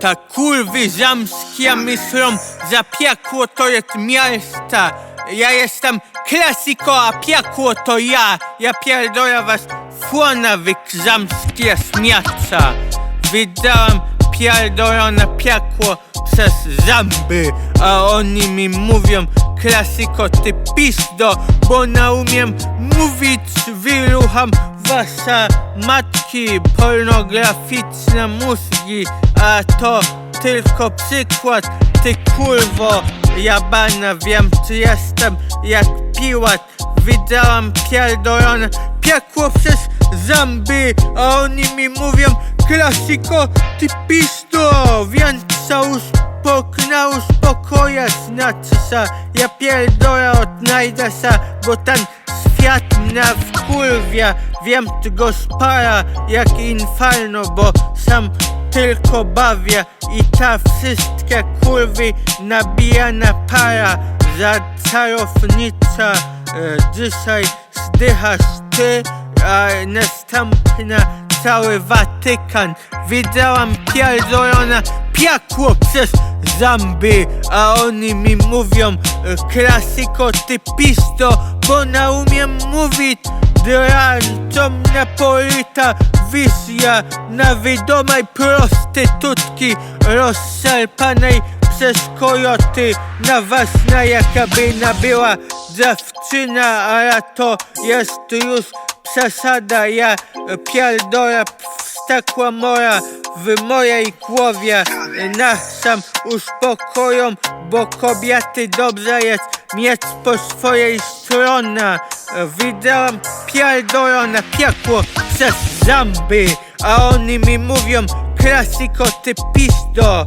Ta kurwy zamskie myślą, za piekło to jest miasta. Ja jestem klasiko, a piekło to ja. Ja pierdolę was fłona wy zamskie śmiaca. Wydałam pierdolone piekło przez zamby, a oni mi mówią klasiko ty pizdo, bo naumiem mówić, wyrucham wasza matki pornograficzne mózgi, a to tylko przykład, ty kurwo jabana, wiem czy jestem jak piłat, wydałam pierdolone piekło przez zamby, a oni mi mówią klasiko, ty pisto, więc co uspok na uspokoja znaczy sa, ja pierdolę odnajdę sa, bo ten świat mnie wkurwia, wiem ty go spara jak inferno, bo sam tylko bawię i ta wszystkie kurwy nabijana para. Za czarownicza e, dzisiaj zdychasz ty, a następna cały Watykan. Widziałam pierdolone piekło przez zamby A oni mi mówią e, Klasiko ty pisto Bo naumiem mówić Dran mnie poryta wizja Na widomej prostytutki Rozszarpanej przez kojoty. Na wasna jakaby nabyła dziewczyna Ale to jest już przesada. Ja pierdolę wstekła mora w mojej głowie. Nas sam uspokoją, bo kobiety dobrze jest mieć po swojej stronie Widziałam pierdolone piekło przez zamby A oni mi mówią klasiko ty pisto.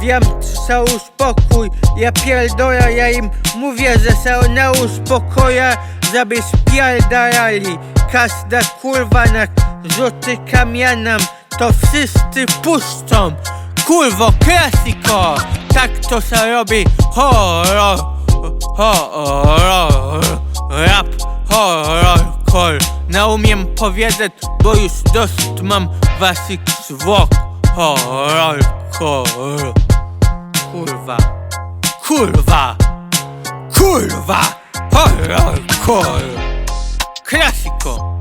Wiem co uspokój, ja pierdolę, ja im mówię, że się nie uspokoję Żeby spierdalali. Każda kurwa na rzuty kamienem To wszyscy puszczą. Kurwo, klasiko Tak to się robi. Horror Horror Rap Horrorcore Nie umiem powiedzieć, bo już dość mam waszych zwłok. Horrorcore Kurwa. Kurwa. Kurwa. Horrorcore Klasiko